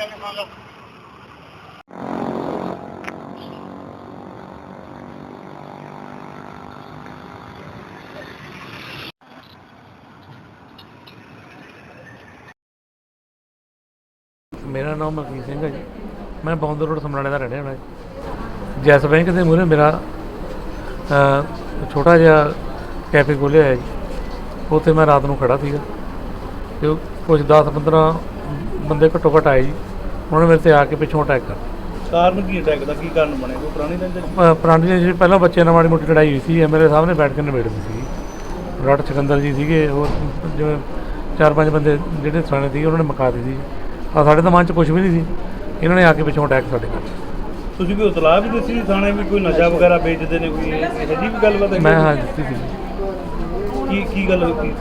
ਜੀ ਮੇਰਾ ਨਾਮ ਮਲਕੀਤ ਸਿੰਘ ਹੈ ਜੀ। ਮੈਂ ਬੌਂਦਰ ਰੋਡ ਸਮਰਾਲੇ ਦਾ ਰਹਿਣ ਵਾਲਾ ਜੀ। ਜੈਸ ਬੈਂਕ ਦੇ ਮੂਹਰੇ ਮੇਰਾ ਛੋਟਾ ਜਿਹਾ ਕੈਫੇ ਖੋਲ੍ਹਿਆ ਹੈ ਜੀ। ਉੱਥੇ ਮੈਂ ਰਾਤ ਨੂੰ ਖੜਾ ਸੀਗਾ। ਤੇ ਕੁਝ 10 15 ਬੰਦੇ ਘੱਟੋ ਘੱਟ ਆਏ ਜੀ। ਉਹਨਾਂ ਨੇ ਮੇਰੇ ਤੇ ਆ ਕੇ ਪਿੱਛੋਂ ਅਟੈਕ ਕਰ। ਕਾਰਨ ਕੀ ਅਟੈਕ ਦਾ? ਕੀ ਕਾਰਨ ਬਣਿਆ ਕੋਈ ਪੁਰਾਣੀ ਰੰਜਿਸ਼ ਅ, ਪੁਰਾਣੀ ਜਿਹੜੀ ਪਹਿਲਾਂ ਬੱਚਿਆਂ ਨਾਲ ਮਾੜੀ ਮੋਟੀ ਲੜਾਈ ਹੋਈ ਸੀ ਐਮਐਲਏ ਸਾਹਿਬ ਨੇ ਬੈਠ ਕੇ ਨਿਬੇੜਦੀ ਸੀ। ਰਾਟ ਸਿਕੰਦਰ ਜੀ ਸੀਗੇ ਹੋਰ ਜਿਵੇਂ ਚਾਰ ਪੰਜ ਬੰਦੇ ਜਿਹੜੇ ਥਾਣੇ ਸੀਗੇ ਉਹਨਾਂ ਨੇ ਮੁਕਾ ਦਿੱਤੀ ਸੀ। ਆ ਸਾਡੇ ਤਾਂ ਮਨ 'ਚ ਕੁਝ ਵੀ ਨਹੀਂ ਸੀ। ਇਹਨਾਂ ਨੇ ਆ ਕੇ ਪਿੱਛੋਂ ਅਟੈਕ ਸਾਡੇ ਕਰ ਤੁਸੀਂ ਕੋਈ ਇਤਲਾਹ ਵੀ ਦਿੱਤੀ ਸੀ ਥਾਣੇ ਵੀ ਕੋਈ ਨਸ਼ਾ ਵਗੈਰਾ ਵੇਚਦੇ ਨੇ ਕੋਈ ਇਹੋ ਜਿਹੀ ਵੀ ਗੱਲਬਾਤ ਮੈਂ ਹਾਂ ਦਿੱਤੀ ਸੀ। ਕੀ ਕੀ ਗੱਲ ਹੋਈ? ਕੀ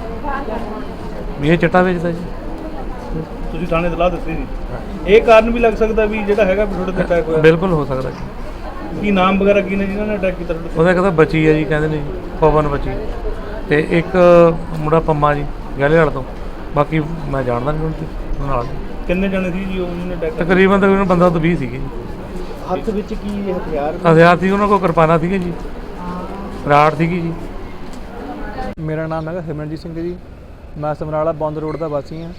ਵੀ ਇਹ ਚਿੱਟਾ ਵੇਚਦਾ ਜੀ। ਤੁਸੀਂ ਥਾਣੇ ਇਤਲਾਹ ਦਿੱਤੀ ਸੀ। ਇਹ ਕਾਰਨ ਵੀ ਲੱਗ ਸਕਦਾ ਵੀ ਜਿਹੜਾ ਹੈਗਾ ਵੀ ਤੁਹਾਡੇ ਤੇ ਅਟੈਕ ਹੋਇਆ। ਬਿਲਕੁਲ ਹੋ ਸਕਦਾ ਜੀ। ਕੀ ਨਾਮ ਵਗੈਰਾ ਕੀ ਨੇ ਜਿਨ੍ਹਾਂ ਨੇ ਅਟੈਕ ਕੀਤਾ ਤੁਹਾਡੇ ਤੇ? ਉਹਦਾ ਕਹਿੰਦਾ ਬਚੀ ਹੈ ਜੀ ਕਹਿੰਦੇ ਨੇ ਜੀ, ਪਵਨ ਬਚੀ। ਤੇ ਇੱਕ ਮੁੰਡਾ ਪੰਮਾ ਜੀ ਗਹਿਲੇ ਵਾਲ ਤੋਂ। ਬਾਕੀ ਮੈਂ ਜਾਣਦਾ ਨਹੀਂ ਉਹਨਾਂ ਨਾਲ। ਕਿੰਨੇ ਜਣੇ ਸੀ ਜੀ ਉਹ ਜਿਹਨੇ ਅਟੈਕ ਕੀਤਾ? ਤਕਰੀਬਨ ਤਕਰੀਬਨ ਬੰਦਾ ਤਾਂ 20 ਸੀਗੇ ਜੀ। ਹੱਥ ਵਿੱਚ ਕੀ ਹਥਿਆਰ ਹਥਿਆਰ ਸੀ ਉਹਨਾਂ ਕੋਲ ਕਿਰਪਾਨਾਂ ਸੀਗੇ ਜੀ। ਰਾੜ ਸੀਗੀ ਜੀ। ਮੇਰਾ ਨਾਮ ਹੈਗਾ ਸਿਮਰਨਜੀਤ ਸਿੰਘ ਜੀ। ਮੈਂ ਸਮਰਾਲਾ ਬੰਦ ਰੋਡ ਦਾ ਵਾਸੀ ਹਾਂ।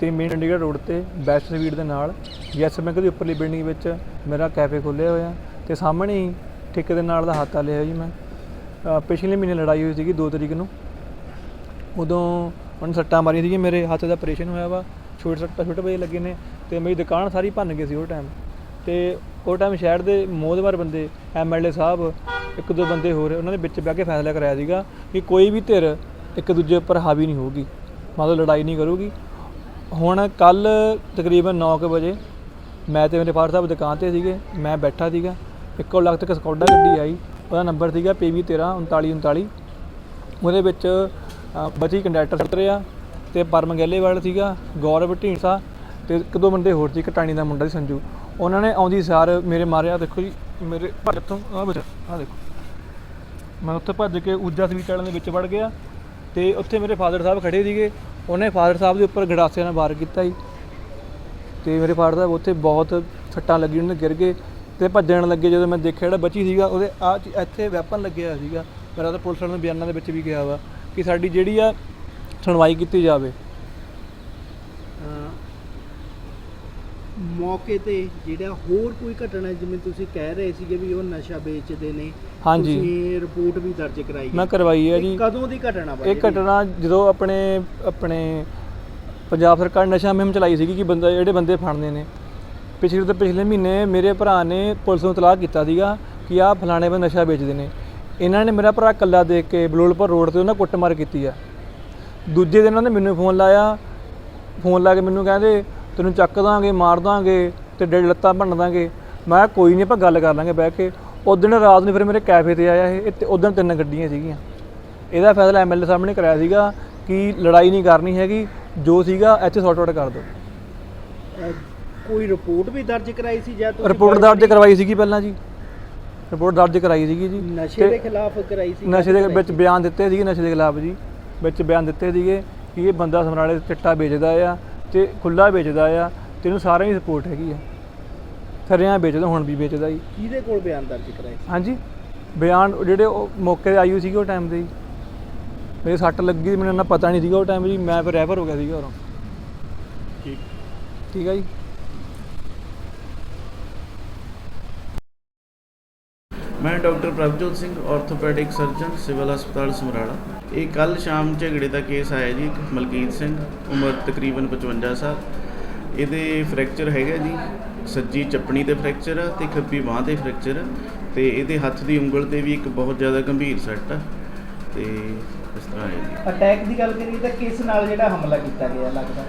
ਤੇ ਮੇਨ ਚੰਡੀਗੜ੍ਹ ਰੋਡ ਤੇ ਬੈਸਟ ਸਵੀਟ ਦੇ ਨਾਲ ਯੈਸ ਬੈਂਕ ਦੀ ਉੱਪਰਲੀ ਬਿਲਡਿੰਗ ਵਿੱਚ ਮੇਰਾ ਕੈਫੇ ਖੋਲ੍ਹਿਆ ਹੋਇਆ ਤੇ ਸਾਹਮਣੇ ਹੀ ਠੇਕੇ ਦੇ ਨਾਲ ਦਾ ਹੱਥ ਆ ਲਿਆ ਜੀ ਮੈਂ। ਪਿਛਲੇ ਮਹੀਨੇ ਲੜਾਈ ਹੋਈ ਸੀਗੀ 2 ਤਰੀਕ ਨੂੰ। ਉਦੋਂ ਉਹਨੇ ਸੱਟਾਂ ਮਾਰੀਆਂ ਸੀਗੀਆਂ, ਮੇਰੇ ਹੱਥ ਦਾ ਆਪਰੇਸ਼ਨ ਹੋਇਆ ਵਾ। ਛੋਟੇ ਸੱਟਾਂ ਛੋਟੇ ਵਜੇ ਲੱਗੇ ਨੇ ਤੇ ਮੇਰੀ ਦੁਕਾਨ ਸਾਰੀ ਭੰਨ ਗਈ ਸੀ ਉਹ ਟਾਈਮ ਤੇ ਉਹ ਟਾਈਮ ਸ਼ਹਿਰ ਦੇ ਮੋਹਦਵਾਰ ਬੰਦੇ ਐਮਐਲਏ ਸਾਹਿਬ, ਇੱਕ ਦੋ ਬੰਦੇ ਹੋਰ, ਉਹਨਾਂ ਦੇ ਵਿੱਚ ਬਹਿ ਕੇ ਫੈਸਲਾ ਕਰਾਇਆ ਸੀਗਾ ਕਿ ਕੋਈ ਵੀ ਧਿਰ ਇੱਕ ਦੂਜੇ ਉੱਪਰ ਹਾਵੀ ਨਹੀਂ ਹੋਊਗੀ। ਮਤਲਬ ਲੜਾਈ ਨਹੀਂ ਕਰੂਗੀ। ਹੁਣ ਕੱਲ ਤਕਰੀਬਨ 9:00 ਵਜੇ ਮੈਂ ਤੇ ਮੇਰੇ ਫਾਦਰ ਸਾਹਿਬ ਦੁਕਾਨ ਤੇ ਸੀਗੇ ਮੈਂ ਬੈਠਾ ਸੀਗਾ ਇੱਕੋ ਲੱਖ ਤੱਕ ਸਕੌਡਾ ਗੱਡੀ ਆਈ ਉਹਦਾ ਨੰਬਰ ਸੀਗਾ PV13 3939 ਉਹਦੇ ਵਿੱਚ ਅ, ਬਚੀ ਕੰਡਕਟਰ ਉਤਰਿਆ ਤੇ ਪਰਮ ਗੈਲੇਵਾਲ ਸੀਗਾ ਗੌਰਵ ਢੀਂਡਸਾ ਤੇ ਇੱਕ ਦੋ ਬੰਦੇ ਹੋਰ ਸੀ ਕਟਾਣੀ ਦਾ ਮੁੰਡਾ ਸੀ ਸੰਜੂ। ਉਹਨਾਂ ਨੇ ਆਉਂਦੀ ਸਾਰ ਮੇਰੇ ਮਾਰਿਆ ਦੇਖੋ ਜੀ ਮੇਰੇ ਭੱਜ ਤੋਂ ਆ ਬਚਾ ਆ ਦੇਖੋ। ਮੈਂ ਉੱਥੇ ਭੱਜ ਕੇ ਊਜਾ ਸਵੀਟ ਵਾਲਿਆਂ ਦੇ ਵਿੱਚ ਵੜ ਗਿਆ ਤੇ ਉੱਥੇ ਮੇਰੇ ਫਾਦਰ ਸਾਹਿਬ ਖੜੇ ਸੀਗੇ ਉਹਨੇ ਫਾਦਰ ਸਾਹਿਬ ਦੇ ਉੱਪਰ ਗੜਾਸਿਆਂ ਨਾਲ ਵਾਰ ਕੀਤਾ ਜੀ। ਤੇ ਮੇਰੇ ਫਾਦਰ ਸਾਹਿਬ ਉੱਥੇ ਬਹੁਤ ਸੱਟਾਂ ਲੱਗੀਆਂ, ਉਹਨੇ ਗਿਰ ਗਏ ਤੇ ਭੱਜਣ ਲੱਗੇ ਜਦੋਂ ਮੈਂ ਦੇਖਿਆ ਜਿਹੜਾ ਬਚੀ ਸੀਗਾ, ਉਹਦੇ ਆ ਇੱਥੇ ਵੈਪਨ ਲੱਗਿਆ ਹੋਇਆ ਸੀਗਾ। ਮੇਰਾ ਤਾਂ ਪੁਲਿਸ ਵਾਲਿਆਂ ਦੇ ਬਿਆਨਾਂ ਦੇ ਵਿੱਚ ਵੀ ਗਿਆ ਵਾ ਕਿ ਸਾਡੀ ਜਿਹੜੀ ਆ ਸੁਣਵਾਈ ਕੀਤੀ ਜਾਵੇ। ਮੌਕੇ ਤੇ ਜਿਹੜਾ ਹੋਰ ਕੋਈ ਘਟਨਾ ਜਿਵੇਂ ਤੁਸੀਂ ਕਹਿ ਰਹੇ ਸੀਗੇ ਵੀ ਉਹ ਨਸ਼ਾ ਵੇਚਦੇ ਨੇ ਹਾਂਜੀ। ਤੁਸੀਂ ਰਿਪੋਰਟ ਵੀ ਦਰਜ ਕਰਾਈ ਮੈਂ ਕਰਵਾਈ ਹੈ ਜੀ। ਕਦੋਂ ਦੀ ਘਟਨਾ ਵਾ ਇਹ? ਘਟਨਾ ਜਦੋਂ ਆਪਣੇ ਆਪਣੇ ਪੰਜਾਬ ਸਰਕਾਰ ਨਸ਼ਾ ਮੁਹਿੰਮ ਚਲਾਈ ਸੀਗੀ ਕਿ ਬੰਦਾ ਜਿਹੜੇ ਬੰਦੇ ਫੜਨੇ ਨੇ। ਪਿਛਲੇ ਤੋਂ ਪਿਛਲੇ ਮਹੀਨੇ ਮੇਰੇ ਭਰਾ ਨੇ ਪੁਲਿਸ ਨੂੰ ਇਤਲਾਹ ਕੀਤਾ ਸੀਗਾ ਕਿ ਆਹ ਫਲਾਣੇ ਬੰਦੇ ਨਸ਼ਾ ਵੇਚਦੇ ਨੇ। ਇਹਨਾਂ ਨੇ ਮੇਰਾ ਭਰਾ ਇਕੱਲਾ ਦੇਖ ਕੇ ਬਲੋਲਪੁਰ ਰੋਡ ਤੇ ਉਹਨਾਂ ਕੁੱਟਮਾਰ ਕੀਤੀ ਆ। ਦੂਜੇ ਦਿਨ ਉਹਨਾਂ ਨੇ ਮੈਨੂੰ ਫੋਨ ਲਾਇਆ। ਫੋਨ ਲਾ ਕੇ ਮੈਨੂੰ ਕਹਿੰਦੇ ਤੈਨੂੰ ਚੱਕ ਦਾਂਗੇ ਮਾਰ ਦਾਂਗੇ ਤੇ ਡੇਢ ਲੱਤਾਂ ਭੰਨ ਦਾਂਗੇ। ਮੈਂ ਕਿਹਾ ਕੋਈ ਨਹੀਂ ਆਪਾਂ ਗੱਲ ਕਰ ਲਾਂਗੇ ਬਹਿ ਕੇ। ਉਸ ਦਿਨ ਰਾਤ ਨੂੰ ਫਿਰ ਮੇਰੇ ਕੈਫੇ ਤੇ ਆਇਆ ਇਹ ਤੇ ਉਦੋਂ ਤਿੰਨ ਗੱਡੀਆਂ ਸੀਗੀਆਂ। ਇਹਦਾ ਫੈਸਲਾ ਐਮਐਲਏ ਸਾਹਿਬ ਨੇ ਕਰਾਇਆ ਸੀਗਾ ਕਿ ਲੜਾਈ ਨਹੀਂ ਕਰਨੀ ਹੈਗੀ ਜੋ ਸੀਗਾ ਐਚ ਸੌਟ ਆਊਟ ਕਰ ਦਿਓ। ਕੋਈ ਰਿਪੋਰਟ ਵੀ ਦਰਜ ਕਰਾਈ ਸੀ ਜਾਂ ਤੁਸੀਂ ਰਿਪੋਰਟ ਦਰਜ ਕਰਵਾਈ ਸੀਗੀ ਪਹਿਲਾਂ ਜੀ। ਰਿਪੋਰਟ ਦਰਜ ਕਰਾਈ ਸੀਗੀ ਜੀ। ਨਸ਼ੇ ਦੇ ਖਿਲਾਫ ਕਰਾਈ ਸੀ ਨਸ਼ੇ ਦੇ ਵਿੱਚ ਬਿਆਨ ਦਿੱਤੇ ਸੀਗੇ ਨਸ਼ੇ ਦੇ ਖਿਲਾਫ ਜੀ। ਵਿੱਚ ਬਿਆਨ ਦਿੱਤੇ ਸੀਗੇ ਕਿ ਇਹ ਬੰਦਾ ਸਮਰਾਲੇ ਚਿੱਟਾ ਵੇਚਦਾ ਆ ਤੇ ਖੁੱਲਾ ਵੇਚਦਾ ਆ ਤੇ ਇਹਨੂੰ ਸਾਰਿਆਂ ਦੀ ਸਪੋਰਟ ਹੈਗੀ ਆ। ਸਰਿਆਂ ਵੇਚਦਾ ਹੁਣ ਵੀ ਵੇਚਦਾ ਜੀ। ਕਿਹਦੇ ਕੋਲ ਬਿਆਨ ਦਰਜ ਕਰਾਏ ਹਾਂਜੀ ਬਿਆਨ ਜਿਹੜੇ ਉਹ ਮੌਕੇ ਤੇ ਆਈ ਸੀਗੀ ਉਹ ਟਾਈਮ ਤੇ ਜੀ। ਮੇਰੇ ਸੱਟ ਲੱਗੀ ਸੀ, ਮੈਨੂੰ ਇੰਨਾ ਪਤਾ ਨਹੀਂ ਸੀਗਾ ਉਹ ਟਾਈਮ ਜੀ ਮੈਂ ਫਿਰ ਰੈਫਰ ਹੋ ਗਿਆ ਸੀਗਾ ਉਰੋਂ। ਠੀਕ। ਠੀਕ ਹੈ ਜੀ। ਮੈਂ doctor Prabhjot Singh orthopaedic surgeon civil ਹਸਪਤਾਲ ਸਮਰਾਲਾ। ਇਹ ਕੱਲ ਸ਼ਾਮ ਝਗੜੇ ਦਾ ਕੇਸ ਆਇਆ ਜੀ ਮਲਕੀਤ ਸਿੰਘ ਉਮਰ ਤਕਰੀਬਨ 55 ਸਾਲ। ਇਹਦੇ ਫ੍ਰੈਕਚਰ ਹੈਗਾ ਜੀ ਸੱਜੀ ਚੱਪਣੀ ਤੇ ਫ੍ਰੈਕਚਰ ਆ ਤੇ ਖੱਬੀ ਬਾਹ ਤੇ ਫ੍ਰੈਕਚਰ ਆ ਤੇ ਇਹਦੇ ਹੱਥ ਦੀ ਉਂਗਲ ਤੇ ਵੀ ਇੱਕ ਬਹੁਤ ਜ਼ਿਆਦਾ ਗੰਭੀਰ ਸੱਟ ਆ ਤੇ ਇਸ ਤਰ੍ਹਾਂ ਹੈ ਜੀ। ਅਟੈਕ ਦੀ ਗੱਲ ਕਰੀਏ ਤਾਂ ਕਿਸ ਨਾਲ ਜਿਹੜਾ ਹਮਲਾ ਕੀਤਾ ਗਿਆ ਲੱਗਦਾ?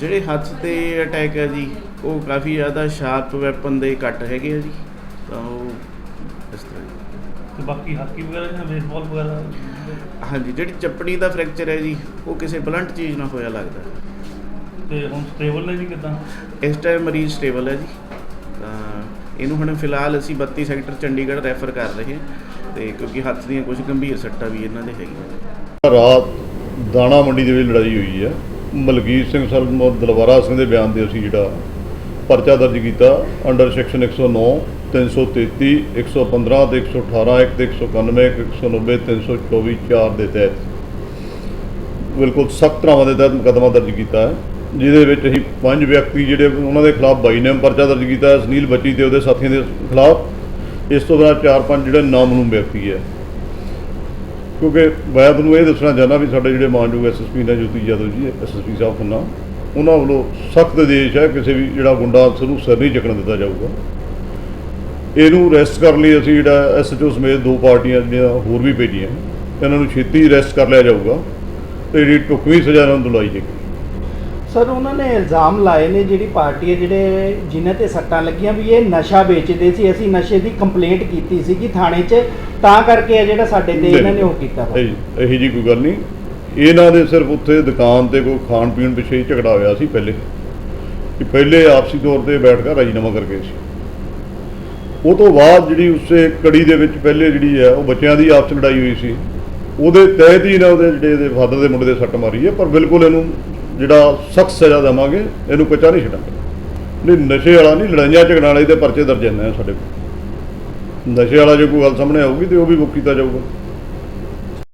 ਜਿਹੜੇ ਹੱਥ ਤੇ ਅਟੈਕ ਹੈ ਜੀ ਉਹ ਕਾਫੀ ਜ਼ਿਆਦਾ ਸ਼ਾਰਪ ਵੈਪਨ ਦੇ ਕੱਟ ਹੈਗੇ ਆ ਜੀ ਤਾਂ ਉਹ ਇਸ ਤਰ੍ਹਾਂ। ਤੇ ਬਾਕੀ ਹਾਕੀ ਵਗੈਰਾ ਜਾਂ ਬੇਸਬਾਲ ਵਗੈਰਾ? ਹਾਂਜੀ ਜਿਹੜੀ ਚੱਪੜੀ ਦਾ ਫ੍ਰੈਕਚਰ ਹੈ ਜੀ ਉਹ ਕਿਸੇ ਬਲੰਟ ਚੀਜ਼ ਨਾਲ ਹੋਇਆ ਲੱਗਦਾ। ਤੇ ਹੁਣ ਸਟੇਬਲ ਨੇ ਜੀ ਕਿਦਾਂ? ਇਸ ਟਾਈਮ ਮਰੀਜ਼ ਸਟੇਬਲ ਹੈ ਜੀ। ਤਾਂ ਇਹਨੂੰ ਹੁਣ ਫਿਲਹਾਲ ਅਸੀਂ 32 ਸੈਕਟਰ ਚੰਡੀਗੜ੍ਹ ਰੈਫਰ ਕਰ ਰਹੇ ਹਾਂ ਤੇ ਕਿਉਂਕਿ ਹੱਥ ਦੀਆਂ ਕੁਝ ਗੰਭੀਰ ਸੱਟਾਂ ਵੀ ਇਹਨਾਂ ਦੇ ਹੈਗੀਆਂ ਰਾਤ ਦਾਣਾ ਮੰਡੀ ਦੇ ਵਿੱਚ ਲੜਾਈ ਹੋਈ ਹੈ। ਮਲਕੀਤ ਸਿੰਘ ਸਰ ਦਲਵਾਰਾ ਸਿੰਘ ਦੇ ਬਿਆਨ ਤੇ ਅਸੀਂ ਜਿਹੜਾ ਪਰਚਾ ਦਰਜ ਕੀਤਾ ਅੰਡਰ ਸੈਕਸ਼ਨ 109 333 115 ਤੇ 118 1 ਤੇ 191 190 324 4 ਦੇ ਤਹਿਤ। ਬਿਲਕੁਲ ਸਖਤ ਧਾਰਾਵਾਂ ਦੇ ਤਹਿਤ ਮੁਕੱਦਮਾ ਦਰਜ ਕੀਤਾ ਹੈ, ਜਿਹਦੇ ਵਿੱਚ ਅਸੀਂ ਪੰਜ ਵਿਅਕਤੀ ਜਿਹੜੇ ਉਹਨਾਂ ਦੇ ਖਿਲਾਫ ਬਾਈ ਨੇਮ ਪਰਚਾ ਦਰਜ ਕੀਤਾ ਹੈ, ਸੁਨੀਲ ਬੱਚੀ ਤੇ ਉਹਦੇ ਸਾਥੀਆਂ ਦੇ ਖਿਲਾਫ। ਇਸ ਤੋਂ ਬਾਅਦ ਚਾਰ ਪੰਜ ਜਿਹੜੇ ਨਾਮਨੂਮ ਵਿਅਕਤੀ ਹੈ। ਕਿਉਂਕਿ ਮੈਂ ਤੁਹਾਨੂੰ ਇਹ ਦੱਸਣਾ ਚਾਹੁੰਦਾ ਵੀ ਸਾਡੇ ਜਿਹੜੇ ਮਾਨਯੋਗ ਐਸਐਸਪੀ ਨੇ, ਜੋਤੀ ਯਾਦਵ ਜੀ ਐਸਐਸਪੀ ਸਾਹਿਬ ਖੰਨਾ ਉਹਨਾਂ ਵੱਲੋਂ ਸਖਤ ਆਦੇਸ਼ ਹੈ, ਕਿਸੇ ਵੀ ਜਿਹੜਾ ਗੁੰਡਾ ਅਨਸਰ ਨੂੰ ਸਿਰ ਨਹੀਂ ਚੱਕਣ ਦਿੱਤਾ ਜਾਊਗਾ। ਇਹਨੂੰ ਅਰੈਸਟ ਕਰਨ ਲਈ ਅਸੀਂ ਜਿਹੜਾ ਐਸਐਚਓ ਸਮੇਤ ਦੋ ਪਾਰਟੀਆਂ ਜਿਹੜੀਆਂ ਹੋਰ ਵੀ ਭੇਜੀਆਂ। ਇਹਨਾਂ ਨੂੰ ਛੇਤੀ ਅਰੈਸਟ ਕਰ ਲਿਆ ਜਾਊਗਾ ਤੇ ਜਿਹੜੀ ਟੁਕਵੀਂ ਸਜ਼ਾ ਇਹਨਾਂ ਨੂੰ ਦਿਲਾਈ ਜਾਏਗੀ। ਸਰ ਉਹਨਾਂ ਨੇ ਇਲਜ਼ਾਮ ਲਾਏ ਨੇ ਜਿਹੜੀ ਪਾਰਟੀ ਹੈ ਜਿਹੜੇ ਜਿਨ੍ਹਾਂ ਤੇ ਸੱਟਾਂ ਲੱਗੀਆਂ ਵੀ ਇਹ ਨਸ਼ਾ ਵੇਚਦੇ ਸੀ। ਅਸੀਂ ਨਸ਼ੇ ਦੀ ਕੰਪਲੇਂਟ ਕੀਤੀ ਸੀਗੀ ਥਾਣੇ 'ਚ ਤਾਂ ਕਰਕੇ ਇਹ ਜਿਹੜਾ ਸਾਡੇ ਤੇ ਇਹਨਾਂ ਨੇ ਉਹ ਕੀਤਾ ਇਹੀ ਜੀ ਕੋਈ ਗੱਲ ਨਹੀਂ। ਇਹਨਾਂ ਦੇ ਸਿਰਫ ਉੱਥੇ ਦੁਕਾਨ ਤੇ ਕੋਈ ਖਾਣ ਪੀਣ ਪਿੱਛੇ ਹੀ ਝਗੜਾ ਹੋਇਆ ਸੀ ਪਹਿਲੇ। ਕਿ ਪਹਿਲੇ ਆਪਸੀ ਤੌਰ ਤੇ ਬੈਠ ਕੇ ਰਾਜੀਨਾਮਾ ਕਰਕੇ ਸੀ। ਉਹ ਤੋਂ ਬਾਅਦ ਜਿਹੜੀ ਉਸੇ ਕੜੀ ਦੇ ਵਿੱਚ ਪਹਿਲੇ ਜਿਹੜੀ ਹੈ, ਉਹ ਬੱਚਿਆਂ ਦੀ ਆਪਸ ਲੜਾਈ ਹੋਈ ਸੀ। ਉਹਦੇ ਤਹਿਤ ਹੀ ਨਾ ਉਹਦੇ ਜਿਹੜੇ ਇਹਦੇ ਫਾਦਰ ਦੇ ਮੁੰਡੇ ਦੇ ਸੱਟ ਮਾਰੀ ਹੈ, ਪਰ ਬਿਲਕੁਲ ਇਹਨੂੰ ਜਿਹੜਾ ਸਖਤ ਸਜ਼ਾ ਦੇਵਾਂਗੇ, ਇਹਨੂੰ ਕੱਚਾ ਨਹੀਂ ਛੱਡਾਂਗੇ। ਨਹੀਂ, ਨਸ਼ੇ ਵਾਲਾ ਨਹੀਂ, ਲੜਾਈਆਂ ਝਗੜਾਂ ਵਾਲੇ ਦੇ ਪਰਚੇ ਦਰਜ ਨੇ ਸਾਡੇ ਕੋਲ। ਨਸ਼ੇ ਵਾਲਾ ਜੇ ਕੋਈ ਗੱਲ ਸਾਹਮਣੇ ਆਊਗੀ ਤੇ ਉਹ ਵੀ ਬੁੱਕ ਕੀਤਾ ਜਾਊਗਾ।